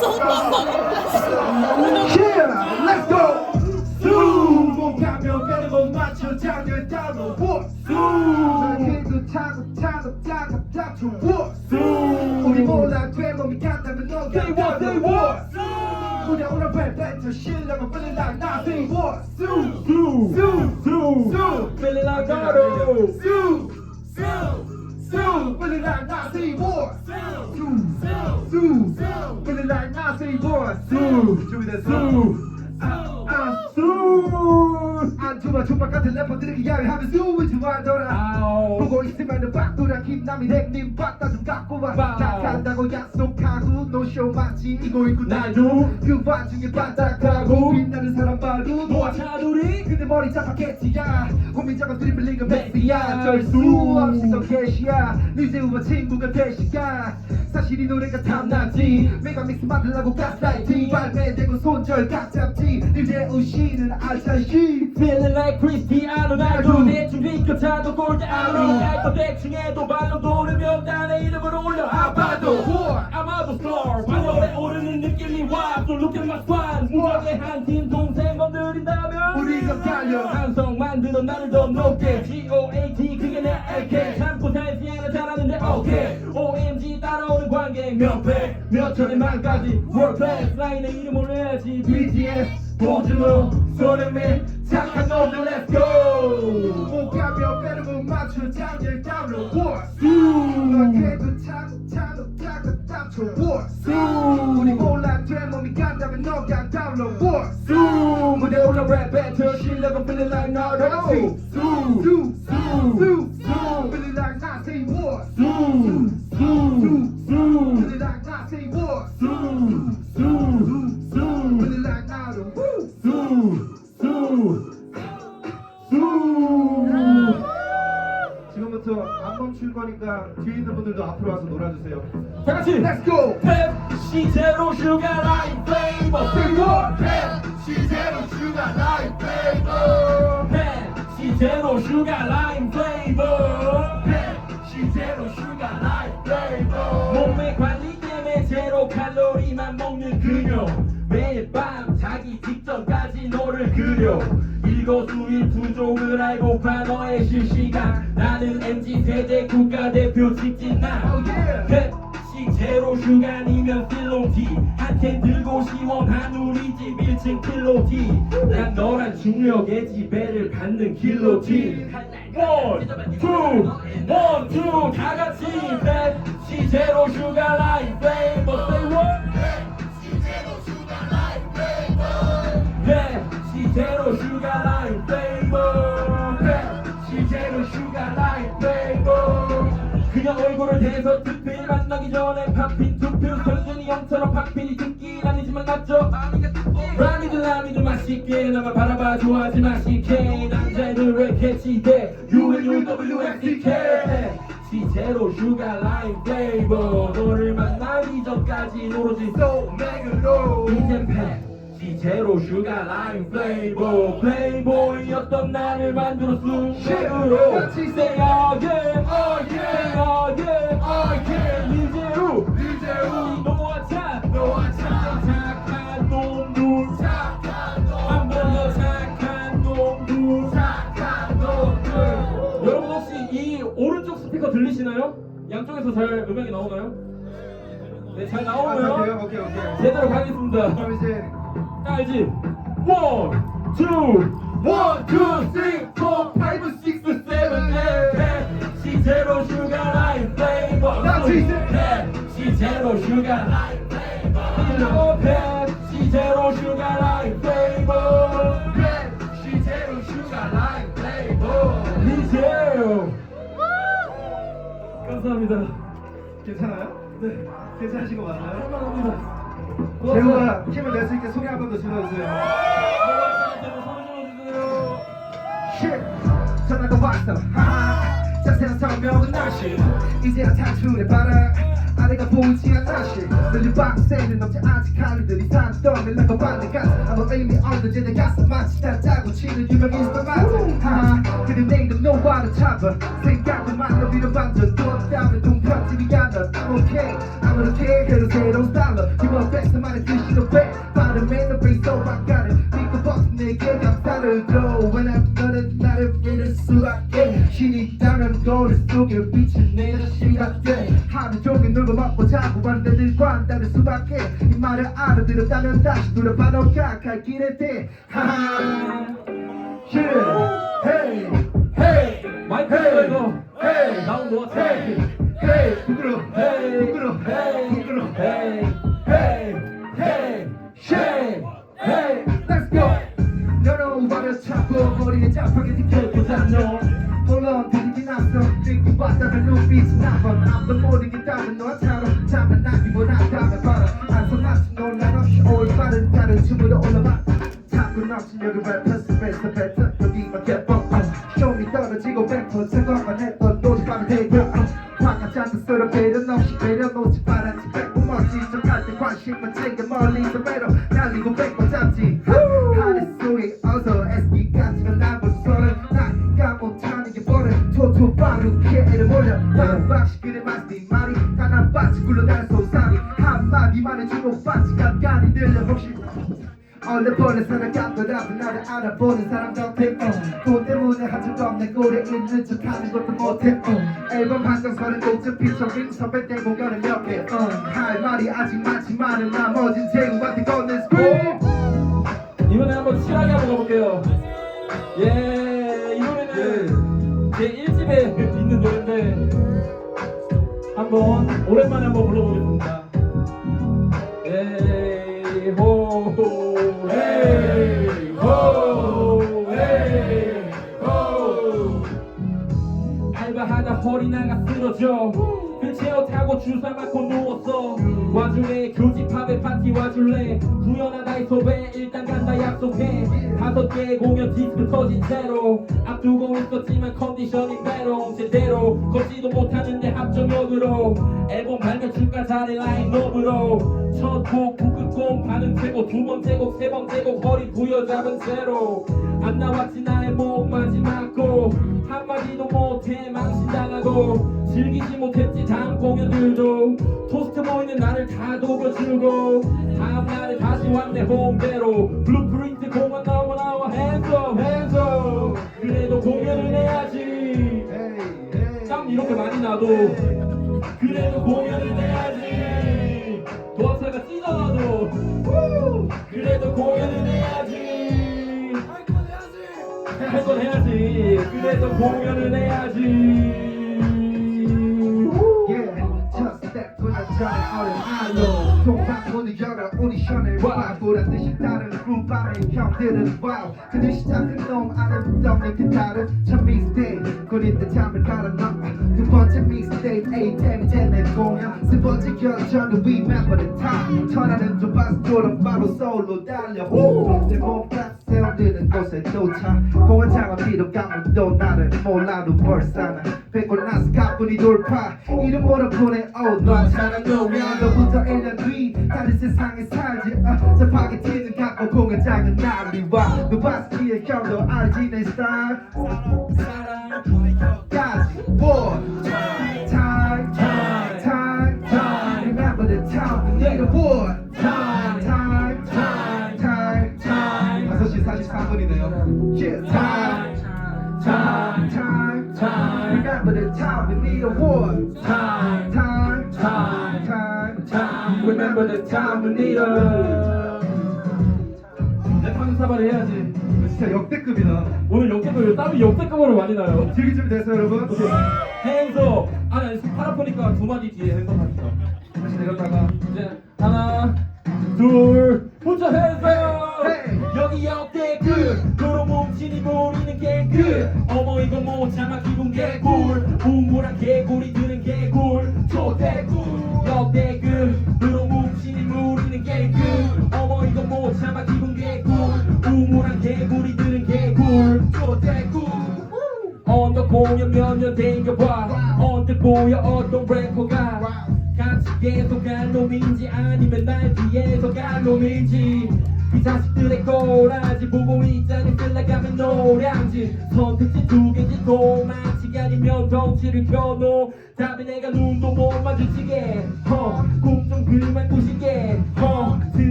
so dumb. Yeah, let's go. Zoom, 몸 가면 가는 못 맞춰 장면 따로 what? Zoom, 길도 차고 차고 차고 차고 what? Zoom, 우리 몰라 돼 몸이 간다면 너가 Say what, say what? Zoom, 우리 오늘 랩 배틀 실력은 like now Say what? 박다 좀 갖고 와 나간다고 약속하고 노쇼 마치 이거 입고 나도 그 와중에 반짝하고 빛나는 사람 바로 너와 차돌이? 근데 머리 잡았겠지야. 고민자가 드리블링은 메시야. 절수 없이 너 캐시야. 니제우와 친구가 되시야 사실 이 노래가 탐나지. 메가믹스 만들라고 가스라이팅 발매되고 손절 각 잡지. 니제우 씨는 알차시 Feeling like Cristiano Ronaldo 대충 비껴차도 골대 안으로 알고 대충 해도 발로 돌으면 나의 이름을 올려 아마도. 아마도 star 발열에 오르는 느낌이 와. So look at my squad 무적의 한팀 동생 건드린다면. 우리가 달려. 한성 만들어 나를 더 높게. G-O-A-T 그게 내 AK 참고 살지 않아 잘하는데 오케이 OMG 따라오는 관객 몇배몇 천의 만까지? Class 라인에 이름 올려야지. BTS 보증으로 소름이 착한 놈들 Let's go. 못 가면 빼르고 맞춰 장일 다운로 What? 그래도 차고 차고 차고 땀쳐 What? 우리 몰라 돼 몸이 간다면 너가 다운로 What? 무대 올라 랩 배틀 실력은 feeling like Naruto Zoom, zoom, zoom, zoom, zoom. Feeling like I say what? Zoom, zoom, zoom. Feeling like I say what? Zoom, zoom, zoom. Feeling like I do. Woo. Zoom, zoom. 지금부터 안 멈출 거니까 뒤에 있는 분들도 앞으로 와서 놀아주세요. 다 같이 Let's go. 펩시 제로 슈가 칼로리만 먹는 그녀. 매일 밤 자기 직전까지 너를 그려. 일거수일투족을 알고파 너의 실시간. 나는 MZ세대 국가대표 직진남. Oh yeah. 펩시 제로 슈가니면 필로티. 한캔 들고 시원한 우리 집 1층 필로티. 난 너란 중력의 지배를 받는 길로티 원, 투, 원, 투, 다 같이 펩시 제로 슈가 라인 플레이버 say what? 펩시 제로 슈가 라인 플레이버 펩시 제로 슈가 라인 플레이버 그냥 얼굴을 대서 특필 만나기 전에 팝핀 투표 현준이 형처럼 팝핀이 듣기 아니지만 낫죠 라미들 라미들 맛있게 나만 바라봐 좋아하지 마시게 남자애들 왜 캐치돼 UNUWFCK 시제로 슈가 라인 플레이버 너를 만나기 전까지 오로지 So 맥으로. 이젠 팩 시제로 슈가 라인 플레이보 플레이보이였던 나를 만들어 순백으로 같이 Say again Oh yeah. Again yeah. 이제로 이제우. 너와 착 너와 착. 들리시나요? 양쪽에서 잘 음악이 나오나요? 네잘 아, 오케이, 나오고요 오케이, 오케이. 제대로 가겠습니다 그럼 이제 알지? 원, 투, One, two, three, four, five, six, seven, eight. 시제로 슈가 라인 플레이버 나 진짜. 시제로 슈가 라인 괜찮으신 거 맞나요? 감사합니다 재우가 낼수 있게 소리 한번 더 질러주세요. 쉿! 전화가 왔어. 하하. 자세한 설명은 날씨. 이제야 탈출해 봐라. 아내가 보이지 않다시. 늘린 박스에는 넘지 아직 칼리들이 산 떡을 내가 가스. 아무 의미 없는 쟤네 가슴 마치 다 짜고 치는 유명 인스타마트. 하하. 그는 내일은 너와를 잡아. 생각만 너 위로 반전. 또 따면 동편집이 않아. I'm okay. I'm okay. 그래도 새로운 뺏어 말의 뜻이로 배 빠름에 너 베이스 바깥을 믿고 벗은 내게 감사를 줘 왜냐면 너는 나를 믿을 수밖에 신이 있다면 거울 속에 하루 먹고 자고 반대들과 한다는 수밖에 이 말을 알아들었다면 다시 돌아봐도 각할 길에 대. 하하 개뻑 쇼미 떨어지고 뱅퍼 생각만 했던 노지밤을 대겨 화가 잔뜩 쓰러 배려 없이 배려놓지 말았지. 뺏고 멋지 척할 때 관심만 챙겨 멀리서 매로 날리고 뺏고 잡지. 하늘 속에 어서 SB 같지만 나볼 손을 나가 못하는 게 버려 토토 빠르게 애를 몰려. 반박씩 그래 마스니 말이 바치 굴러다는 소상이 한마디만에 주목받지 간간히 들려 혹시 얼른 보내 살아갔더라도 나를 알아보는 사람 같아 어. 돈 때문에 한적 없는 꼴에 있는 척 하는 것도 못해 어. 앨범 한장 서른 곡쯤 피처링 선배 때 공연을 몇개 어. 할 말이 아직 많지만은 나머진 제우한테 걷는 스크립 이번에 한번 실하게 한번 가볼게요 예, 이 노래는 제 1집에 있는 노래인데 한번 오랜만에 한번 불러보겠습니다 허리 나가 쓰러져. 휠체어 타고 주사 맞고 누웠어. 와줄래? 교집합에 파티 와줄래? 구현하다 이소배 일단 간다 약속해 다섯 개 공연 디스크 터진 채로 앞두고 있었지만 컨디션이 배로 제대로 걷지도 못하는데 합정역으로 앨범 발매 주가 잘해 라인업으로 첫곡 북극곰 반응 최고 두 번째 곡 세 번째 곡 허리 부여잡은 채로 안 나왔지 나의 목 마지막 곡 한마디도 못해 망신당하고 즐기지 못했지 다음 공연들도 토스트 보이는 나를 다 녹여주고 다음 날에 다시 왔네 홈대로 블루 나도 그래도 공연을 해야지. 도화사가 찢어나도 후! 그래도 공연을 해야지. 할 건 해야지. 그래도 공연을 해야지. Yeah, just step to the giant 어린 알로 열어 오디션을 와 보란 듯이 다른 룸밤의 형들은 와우. 그들 시작은 놈 안에 묻어있는 그 다른 첫 믹스테이프 꾸린 듯 잠을 갈아 넣어 두 번째 믹스테이프 A10 이제 내 공연. 세 번째 결정은 Remember the time. 봐서 돌아 바로 서울로 달려. 내몸 딱 세워드는 곳에 도착. 공연장은 비록 아무도 나를 몰라도 벌써 난 뵙고 나서 가뿐히 돌파 이름 물어보네 oh 너처럼 노면 너부터 1년 뒤 다른 세상에 살지 uh, 저 파게티는 갖고 공연장은 나를 와너 바스키의 형도 알지 내 스타일 the time we need a 랩하는 사발을 해야지. 진짜 역대급이다. 오늘 역대급 땀이 역대급으로 많이 나요. 즐기 준비 됐어요 여러분? 핸서 아니 아니 팔 아프니까 두 마디 뒤에 핸서 합시다. 다시 내렸다가. 이제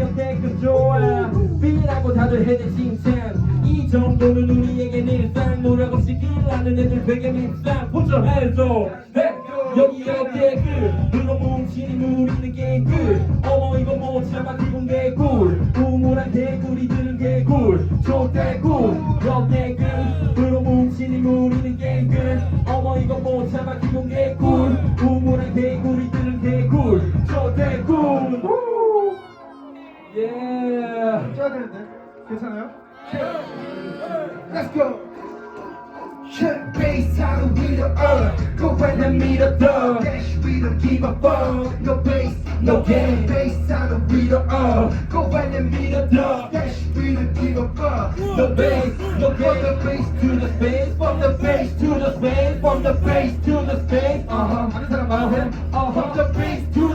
완벽대급 그 좋아 비라고 다들 해대 칭찬. 이 정도는 우리에겐 일상. 노력 없이 길하는 애들 되게 밉상. 포처해줘. 네. 여기 역대급 눈로 그? 뭉치니 우리는 개꿀. 어머 이거 뭐 못 참아 그건 개꿀. 우물한 개구리 드는 개꿀. 좋대꿀. 역대 예 쪄야 되는데 괜찮아요? Let's go. Check bass out of we the earth. Go when the meter done. Dash we don't give a fuck. No bass, no game. Bass out of we the earth. Go when the meter done. Dash we don't give a fuck. The bass, the From the bass to the space, from the bass to the space, from the bass to the space. Uh-huh. 하는 사람 Uh-huh. 많으세요? Uh-huh. From the bass to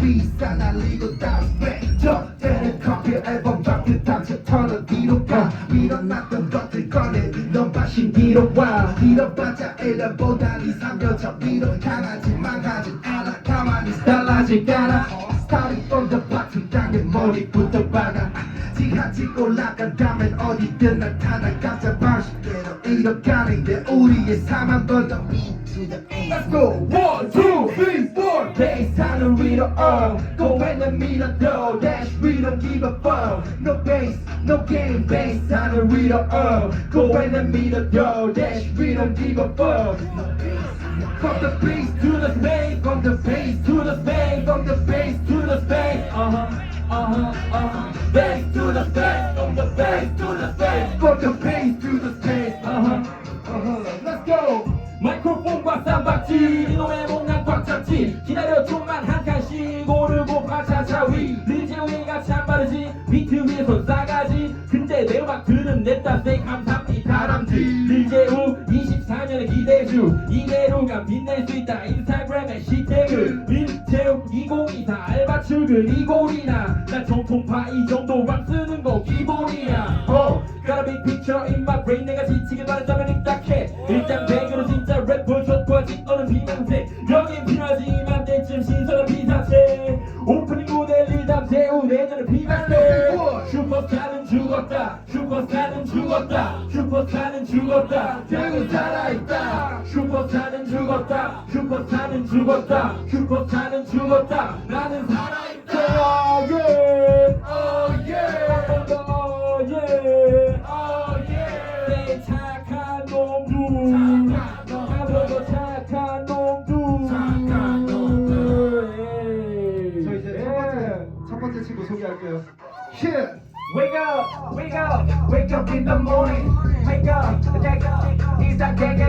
비싸 날리고 다스페 저때는 커피 앨범 밖에 당첨 터널 뒤로 가. 밀어놨던 것들 꺼내 넌 마신 뒤로 와. 잃어봤자 1년보다 2, 3년 전 위로 강하지 망하진 않아. 가만히 달라질 Starting from the bottom 땅에 머리부터 박아. 지하 찍고 올라간다면 어디든 나타나. 각자 방식대로 이뤄가는데 우리의 삶. 한번더 into the A Let's go! One, two, three, four Bass 하늘 위로 up Go and the meter go Dash we don't give a fuck No bass, no game Bass 하늘 위로 up Go and the meter go Dash we don't give a fuck From the bass to the space From the bass to the space From the bass to the space Uh-huh, uh-huh, uh-huh. Bass to the space From the bass to the space From the bass 마이크로폰과 쌈박질 이놈의 몸난 꽉 잡지. 기다려 좀만 한 칸씩 오르고 파차차 위. 릴제위가 참 빠르지. 비트 위에 손 싸가지. 근데 내 음악 들은 내 탓에 감사합니다 다람쥐 릴제우 24년의 기대주. 이대로가 빛낼 수 있다 인스타그램에 시태그 릴제우 2024 알바 출근 이골이나. 나 정통파 이 정도 락 쓰는 거 기본이야. 어 Got a big picture in my brain. 내가 지치길 바란다면 죽었다. 대우 살아있다. 슈퍼스타는 죽었다. 슈퍼스타는 죽었다. 슈퍼스타는 죽었다. 나는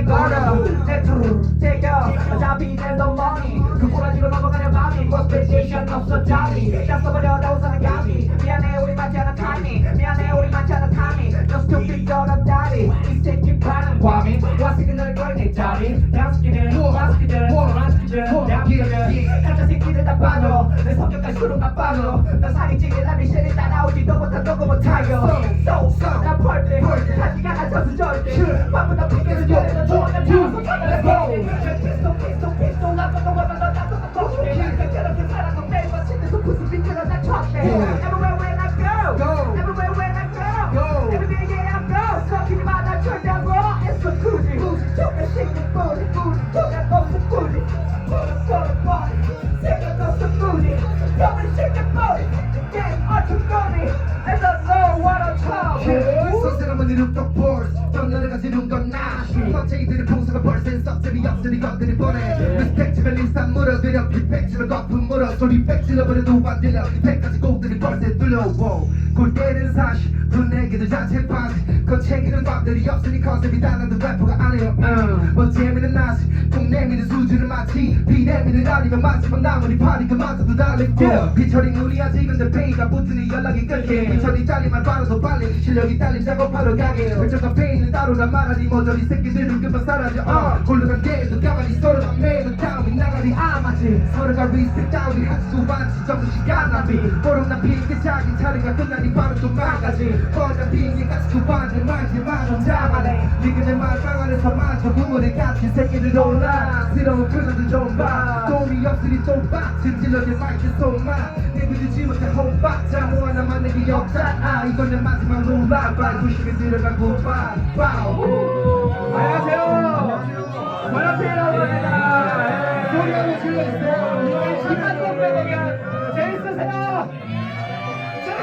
걸어. 내투 take up, 어차피 내너 money. 그 꼬라지로 넘어가는 밤이 frustration 없어 잠이. 다 써버려 나 우선은 감이. 미안해 우리 맞지 않은 타이밍. 미안해 우리 맞지 않은 타이밍. No stupid girl 다리. 이 새끼 파는 과민. 와스키 널 걸내 자리. 와스키들, 와스키들, 양스키들. 가짜 새끼들 다 빠져. 내 성격까지 술은 다 빠져. 나 살이 나 미션이 따라오지도 못한 너고 못하여. So, so, 나 펄때. 다시가 나서서 절대. 밤부터 피켓을 겨내서 좋아하 펀쟁이들의 풍수가 벌센 썩들이 없으니 건드리 보내 리스펙트면 인상 물어들여 리펙트면 거품 물어. 소리 백 질러버려도 안 들려. 이펙까지 곡들이 벌새 뚫려 골 때리는 사실 기들 자체 파지 거챙이는 밥들이 없으니 컨셉이 달라도 래퍼가 아니에요 음. 뭐 재미는 나시 통 내미는 수준은 마치 비 내미는 아니면 마지막 나머지 파리 그만큼도 달리고. 피처링 우리하지 근데 페이가 붙으니 연락이 끊게 피처링 딸리만 빠르도 빨리 실력이 딸린 작업하러 가게. 결정과 페이는 따로란 말하니 모조리 새끼들은 금방 사라져. 어. 홀로간 게임도 가만히 서로가 매일 다음이 나가니 아마 맞지. 서로가 리스펙 따위 할수 많지 전부 시간 낭비 보름난 핑계 자기 차례가 끝나니 바로 또 망가지 뻔한 핑계 같이 두번째 말지 마좀 잡아내 니그네 말방 안에서 마저 부모를 같은 새끼들 놀라 새로운 표정들 좀봐 도움이 없으니 또 빡친 질러 내 마이크 손만 내그들지 못해 혼박자 뭐 하나 만내기 없잖아 이건 내 마지막 빨리 조심히 들어가고 봐 와우 안녕하세요. 안녕하세요. 반갑습니다. 소리 한번 질러주세요.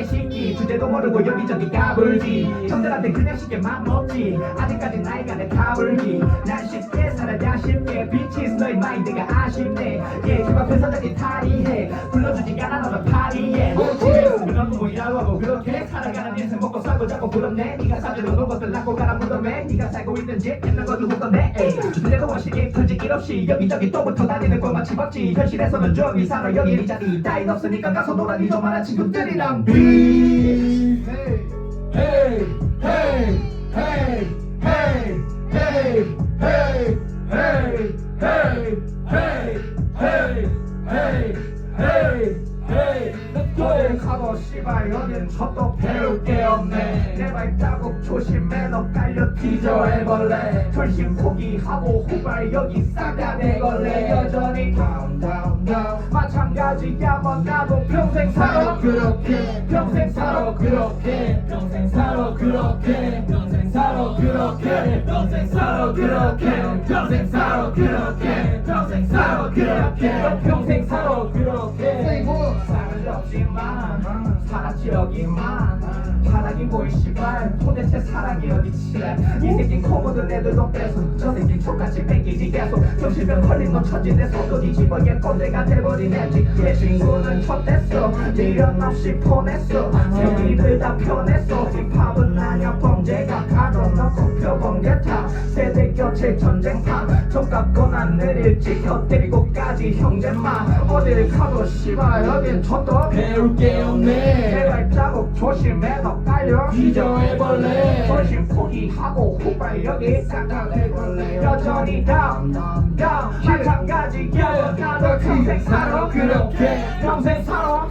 개 식기 주제도 모르고 여기저기 까불기 형들한테 그냥 쉽게 맘먹지. 아직까지 나이가 내 타불기 난 쉽게 살아야 쉽게. 빛이 너의 마인드가 아쉽네. 예집 앞에서 저기 탈의해. 불러주지 않아 너는 파리해 일하고 하고 그렇게 살아가는 인생 먹고 살고 자고 부럽네. 네가 사주는 것들 낳고 가라 무덤에 네가 살고 있는 집 있는 거 누구 건데? 내도 원식이 터질 일 없이 여기저기 또 붙어 다니는 것만 집었지. 현실에서는 좀이 살아. 여기 이 자리 따윈 없으니까 가서 놀아. 니 저만한 친구들이랑. 비. Hey, Hey, hey, hey, 씨발 여긴 저도 배울 게 없네. 내 발자국 조심해 너 깔려 뒤져 해벌레 절심 포기하고 후발 여기 싹다 내걸래. 여전히 down down 마찬가지야 뭐 나도 평생 살아. 그렇게. 평생 살아. 그렇게. 평생 살아. 그렇게. 평생 살아. 그렇게. 평생 살아. 그렇게. 평생 살아. 그렇게. 평생 살아. 그렇게. 너 평생 살아. 그렇게. what? 사랑은 없지만 살았지 여기만 바닥이 보이 씨발. 도대체 사랑이 어디지? 이 새끼 코보드 애들도 뺏어 저 새끼 족같이 뺏기지. 계속 정신병 걸린 놈 천진에서 또 뒤집어 얘꼰 대가 돼버리네 내 친구는 쳤댔어. 미련 없이 보냈어. 새끼들 다 편했어. 힙합은 아냐 범죄가 가둬놓고 표범개타 세대 교체 전쟁판 적같거나 내릴지 곁들이고까지 형제만 어딜 가도 씨발 여긴 저도 배울 게내 없네. 발자국 조심해 너 깔려 뒤져해벌레 절심 포기하고 싹다 내걸래? 여전히 down down 마찬가지야 나도 평생 살아. 그렇게. 평생 살아.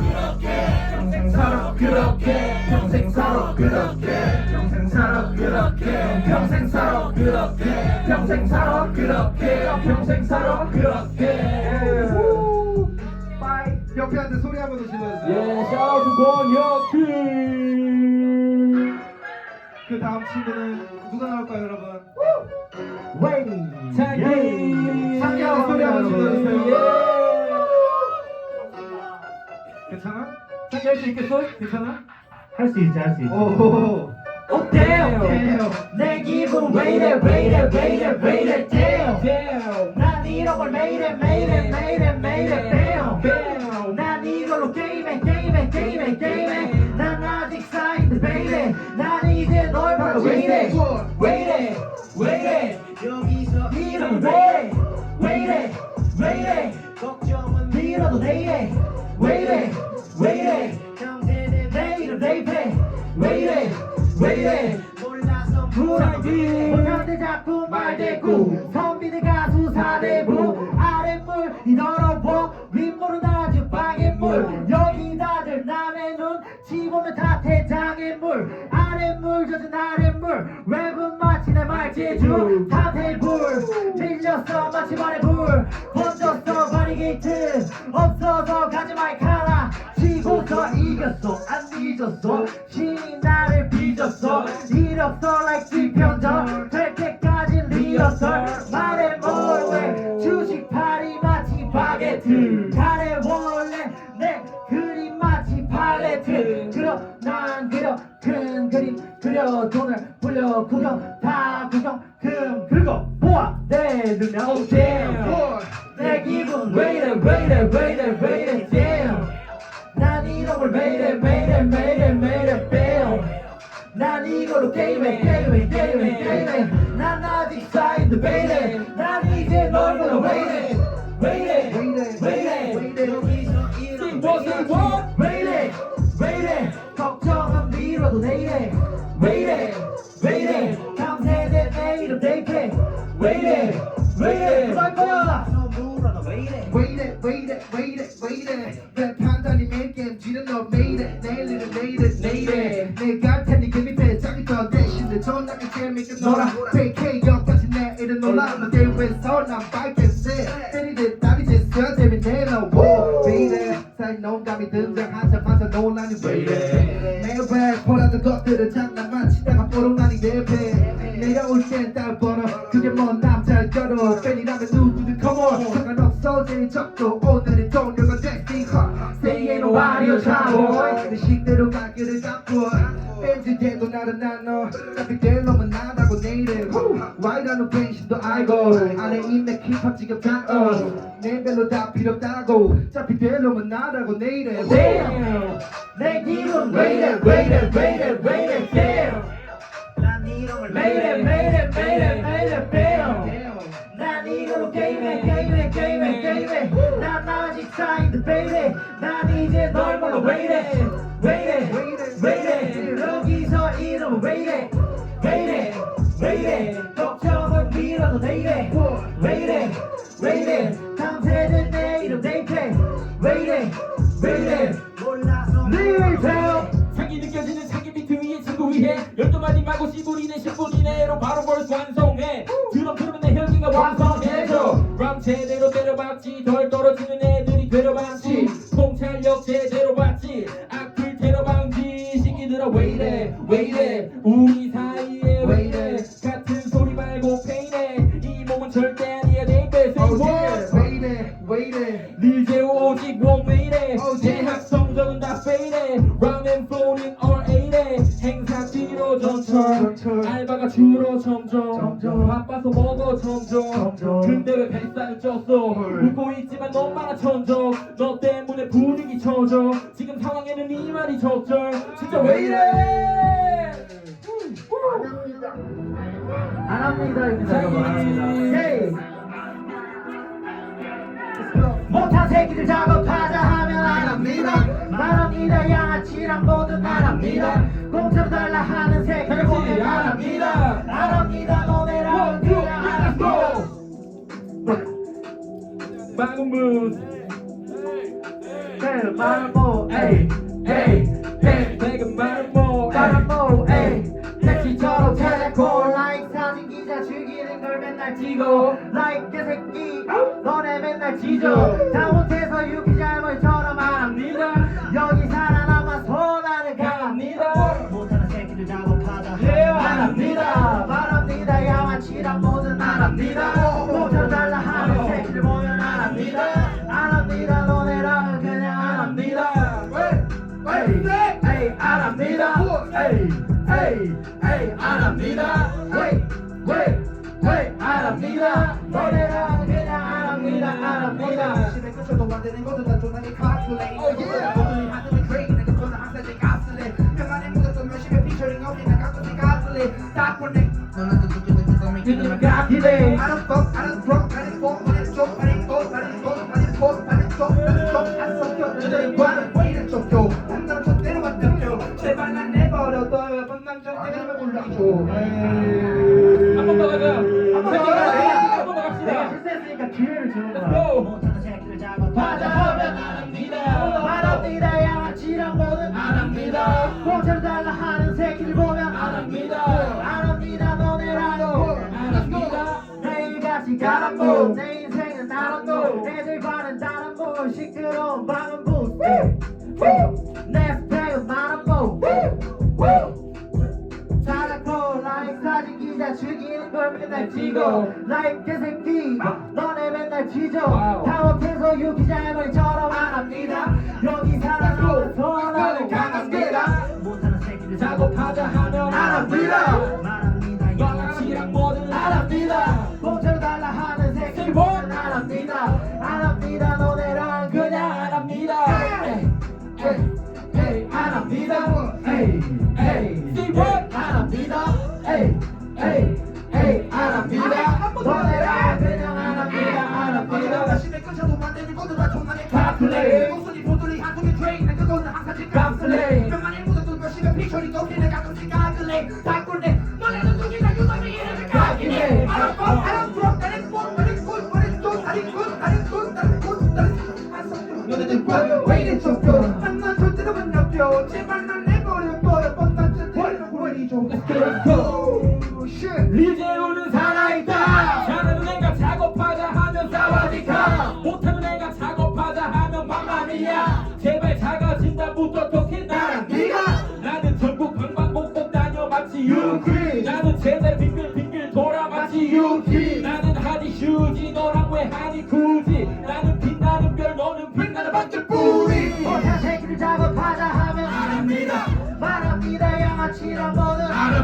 평생 살아. 그렇게. 평생 살아. 그렇게. 평생 살아. 그렇게. 평생 살아. 그렇게. 평생 살아. 그렇게. 평생 살아. 그렇게. 빠이. 옆에 한테 소리 한번더 질러주세요. 예, 샤우트 권혁규 그 다음 친구는 누가 나올까요, 여러분? 웨이 장기 장기하고 소리 한번 질러주세요. 예. 괜찮아? 장기 할 수 있겠어? 괜찮아? 할 수 있지 할 수 있지 오. 어때요? 내 기분 왜 이래 왜 이래 왜 이래 왜 이래 damn Damn 난 이런 걸 매일 해 매일 해 매일 해 매일 해 damn 왜 이래 왜 이래 왜 이래 여기서 이러면 왜 이래 왜 이래 왜 이래 걱정은 밀어도 내일에 왜 이래 왜 이래 형제는 내일은 레이페 왜 이래 왜 이래 몰라서 불알지 못한데 자꾸 말대꾸 내 말재주 탑테이블 밀렸어 마치 발에 불. 번졌어 바리게이트 없어서 가지 말 카라. 지고서 이겼어. 안 잊었어. 신이 나를 빚었어. 이력서 like 뒤편전 될 때까지 리허설. 말해 뭘왜 주식 팔이 마치 바게트. 잘해 원래 내 그림 마치 팔레트. 그러 난 그려. 큰 그림 그려 돈을 뿔려 구경 다 구경. 금 긁어 모아 내두면 oh damn 내 기분 왜 이래 왜 이래 왜 이래 왜 이래 damn. 난 이놈을 매일해 매일해 매일해 매일해 b a 난 이걸로 게임해 게임해 게임해 것들을 장난만 치다가 뽀롱하니 내패 내가 올땐딸 벌어 그게 뭔 남자를 걸어 팬이라면 누구든 come on. 상관없어 제일 적도 오늘의 동료가 됐으니까. Say ain't nobody 내 식대로 가기를 잡고. 뺀지 대도 나른 나너 잡히될 놈은 나다고 내일에 와이라는 변신도 알고 안에 있는 힙합 지겹다 내 별로 다 필요 없다고. 잡히될 놈은 나다고 내일에 damn 내 기분 왜 이래 왜 이래 왜 이래 왜 이래 damn 매일에 매일에 매일에 매일에 damn 난 이걸로 게임해 게임해 게임해 게임해 난 아직 사이드 베이래 난 이제 널 몰라 왜 이래? 왜 이래? 왜 이래? 여기서 이러면 왜 이래? 왜 이래 왜 이래? 걱정은 미뤄도 내일에 왜 이래? 왜 이래? 밤새는 내일은 대패 왜 이래? 왜 이래? 리얼 자기 느껴지는 자기 비트 위에 친구 위해 열두 마디 말고 시부리네 10분 이내로 바로 벌써 완성해. 드럼 부르면 내 혈기가 완성해져. 람 제대로 때려박지 덜 헐. 웃고 있지만 너무나 천적. 너 때문에 분위기 쳐져. 지금 상황에는 네 말이 적절. 진짜 왜 이래? 안 합니다. 합니다 예이 못한 새끼들 작업하자 하면 안 합니다. 말합니다 양아치랑 모두 안 합니다. 공짜로 달라 하는 새끼들 보면 안 합니다. 안 합니다 너네 마구문 네, 말뭐 에이 에이 에이. 내가 말은 뭐 에이. 택시처럼 telephone like 사진 기자 죽이는 걸 맨날 찍어. like 개새끼 너네 맨날 찢어 잘못해서 유기자 할머니처럼 안 합니다. 여기 에이, 에이, 안 합니다. 왜, 왜, 왜, 안 합니다. 너네랑 그냥 안 합니다. 안 합니다. 신의 끝으로 만드는 것도 다 존나게 카틀레 모두이 하늘을 크레인 내가 그거는 항상 제 가슬레 평안의 묻었던 열심히 피처링 없이 난 가끔씩 가슬레 다 보내 너는 누구든 누가 그들은 가기래. I don't fuck, I don't rock, I don't fall, I don't 한 번 더 가자 한 번 더 한번 더 내가 갑시다 실수했으니까 기회를 주는 거야. 작업하자 하면 안 합니다. 안 합니다. 양아치랑 뭐든 안 합니다. 공짜로 달라 하는 새끼들 보면 합니다. 너네랑도 안 합니다. 내일같이 가란보 내 인생은 나란도 애들과는 다른 볼 시끄러운 방은 부스 맨날 지고 나의 개새끼. 너네 맨날 지져 타워에서 유기자의 머리처럼 안 합니다. 여기 살아남은 선언을 강합니다. 못하는 새끼를 작업하자 하면 안 합니다. 말합니다. 양아치랑 뭐든 안 합니다. 봉채로 달라 하는 새끼 뭘안 합니다. 안 합니다 너네랑. 그냥 안 합니다.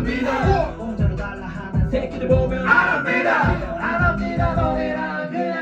압니다 공짜로 달라 하는 새끼들 보면 알압니다. 알압니다. 너네랑은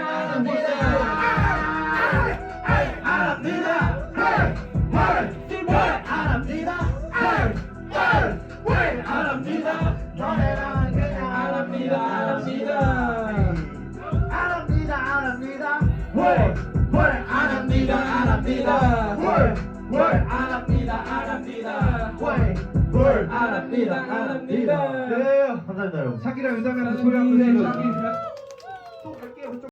걸 알합니다 알합니다. 네 감사합니다 여러분. 사기랑 은담이랑 소리 한번 해주세요.